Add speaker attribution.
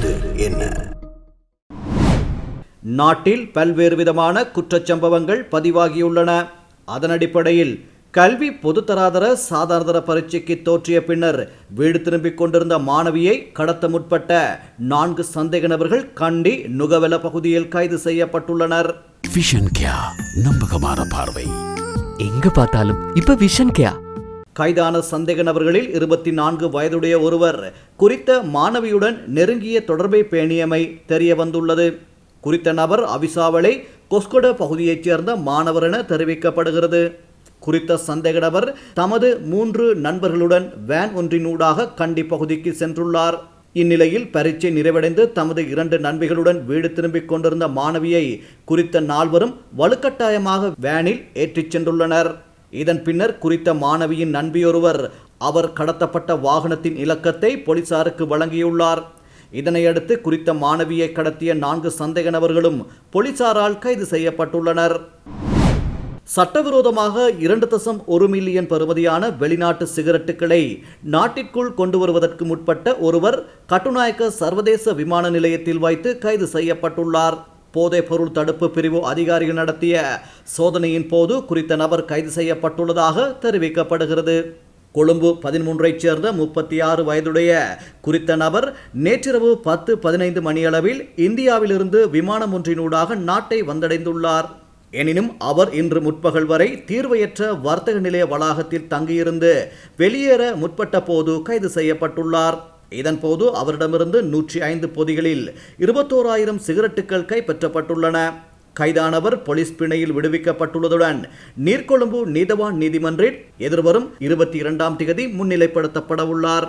Speaker 1: நடந்தது என்ன? நாட்டில் பல்வேறு விதமான குற்றச்சம்பவங்கள் பதிவாகியுள்ளன. அதன் அடிப்படையில் கல்வி பொதுத்தராதர சாதாரண பரீட்சைக்கு தோற்றிய பின்னர் வீடு திரும்பிக் கொண்டிருந்த மாணவியை கடத்த முற்பட்ட நான்கு சந்தேக நபர்கள் கண்டி நுகவல பகுதியில் கைது செய்யப்பட்டுள்ளனர்.
Speaker 2: விஷன் நம்பகமான பார்வை.
Speaker 3: எங்க பார்த்தாலும் இப்ப விஷன் கியா
Speaker 1: கைதான சந்தேக நபர்களில் இருபத்தி நான்கு வயதுடைய ஒருவர் குறித்த மாணவியுடன் நெருங்கிய தொடர்பை பேணியமை தெரிய வந்துள்ளது. குறித்த நபர் அவிசாவளை கொஸ்கொட பகுதியைச் சேர்ந்த மாணவர் என தெரிவிக்கப்படுகிறது. குறித்த சந்தேக நபர் தமது மூன்று நண்பர்களுடன் வேன் ஒன்றினூடாக கண்டி பகுதிக்கு சென்றுள்ளார். இந்நிலையில் பரீட்சை நிறைவடைந்து தமது இரண்டு நண்பிகளுடன் வீடு திரும்பிக் கொண்டிருந்த மாணவியை குறித்த நால்வரும் வலுக்கட்டாயமாக வேனில் ஏற்றிச் சென்றுள்ளனர். இதன் பின்னர் குறித்த மாணவியின் நண்பியொருவர் அவர் கடத்தப்பட்ட வாகனத்தின் இலக்கத்தை போலீசாருக்கு வழங்கியுள்ளார். இதனையடுத்து குறித்த மாணவியை கடத்திய நான்கு சந்தேக நபர்களும் போலீசாரால் கைது செய்யப்பட்டுள்ளனர். சட்டவிரோதமாக இரண்டு தசம் ஒரு மில்லியன் பருவதியான வெளிநாட்டு சிகரெட்டுகளை நாட்டிற்குள் கொண்டு வருவதற்கு முற்பட்ட ஒருவர் கட்டுநாயக்க சர்வதேச விமான நிலையத்தில் வைத்து கைது செய்யப்பட்டுள்ளார். போதைப் பொருள் தடுப்பு பிரிவு அதிகாரிகள் நடத்திய சோதனையின் போது குறித்த நபர் கைது செய்யப்பட்டுள்ளதாக தெரிவிக்கப்படுகிறது. கொழும்பு பதிமூன்றைச் சேர்ந்த முப்பத்தி ஆறு வயதுடைய குறித்த நபர் நேற்றிரவு பத்து பதினைந்து மணியளவில் இந்தியாவிலிருந்து விமானம் ஒன்றினூடாக நாட்டை வந்தடைந்துள்ளார். எனினும் அவர் இன்று முற்பகல் வரை தீர்வையற்ற வர்த்தக நிலைய வளாகத்தில் தங்கியிருந்து வெளியேற முற்பட்ட போது கைது செய்யப்பட்டுள்ளார். இதன்போது அவரிடமிருந்து நூற்றி ஐந்து பொதிகளில் இருபத்தோராயிரம் சிகரெட்டுகள் கைப்பற்றப்பட்டுள்ளன. கைதானவர் போலீஸ் பிணையில் விடுவிக்கப்பட்டுள்ளதுடன் நீர்கொழும்பு நீதவான் நீதிமன்றில் எதிர்வரும் இருபத்தி இரண்டாம் திகதி முன்னிலைப்படுத்தப்பட உள்ளார்.